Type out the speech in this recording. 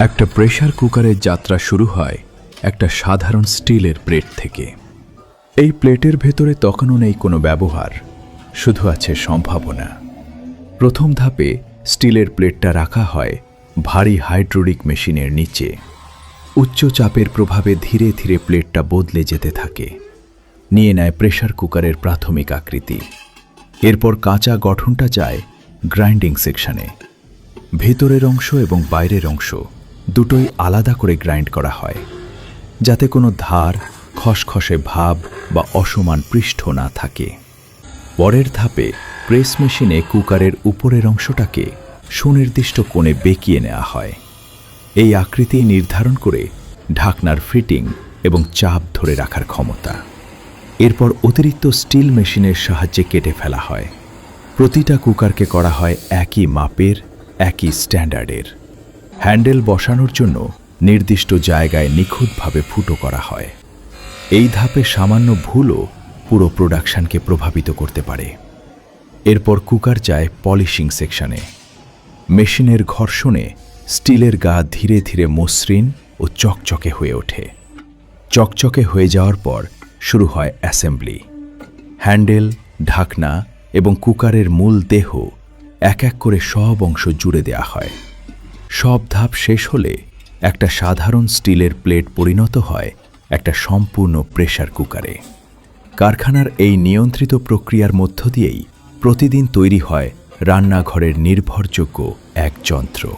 একটা প্রেশার কুকারের যাত্রা শুরু হয় একটা সাধারণ স্টিলের প্লেট থেকে। এই প্লেটের ভেতরে তখনও নেই কোনো ব্যবহার, শুধু আছে সম্ভাবনা। প্রথম ধাপে স্টিলের প্লেটটা রাখা হয় ভারী হাইড্রোলিক মেশিনের নিচে। উচ্চ চাপের প্রভাবে ধীরে ধীরে প্লেটটা বদলে যেতে থাকে। নিয়ে নেয় প্রেশার কুকারের প্রাথমিক আকৃতি। এরপর কাঁচা গঠনটা যায় গ্রাইন্ডিং সেকশনে ভেতরের অংশ এবং বাইরের অংশ দুটোই আলাদা করে গ্রাইন্ড করা হয়, যাতে কোনো ধার, খসখসে ভাব বা অসমান পৃষ্ঠ না থাকে। পরের ধাপে প্রেস মেশিনে কুকারের উপরের অংশটাকে সুনির্দিষ্ট কোণে বেঁকিয়ে নেওয়া হয়। এই আকৃতি নির্ধারণ করে ঢাকনার ফিটিং এবং চাপ ধরে রাখার ক্ষমতা। এরপর অতিরিক্ত স্টিল মেশিনের সাহায্যে কেটে ফেলা হয়। প্রতিটা কুকারকে করা হয় একই মাপের, একই স্ট্যান্ডার্ডের। হ্যান্ডেল বসানোর জন্য নির্দিষ্ট জায়গায় নিখুঁতভাবে ফুটো করা হয়। এই ধাপে সামান্য ভুলও পুরো প্রোডাকশনকে প্রভাবিত করতে পারে। এরপর কুকার যায় পলিশিং সেকশনে। মেশিনের ঘর্ষণে স্টিলের গা ধীরে ধীরে মসৃণ ও চকচকে হয়ে ওঠে। চকচকে হয়ে যাওয়ার পর শুরু হয় অ্যাসেম্বলি। হ্যান্ডেল, ঢাকনা এবং কুকারের মূল দেহ এক এক করে সব অংশ জুড়ে দেয়া হয়। সব ধাপ শেষ হলে একটা সাধারণ স্টিলের প্লেট পরিণত হয় একটা সম্পূর্ণ প্রেশার কুকারে। কারখানার এই নিয়ন্ত্রিত প্রক্রিয়ার মধ্য দিয়েই প্রতিদিন তৈরি হয় রান্নাঘরের নির্ভরযোগ্য এক যন্ত্র।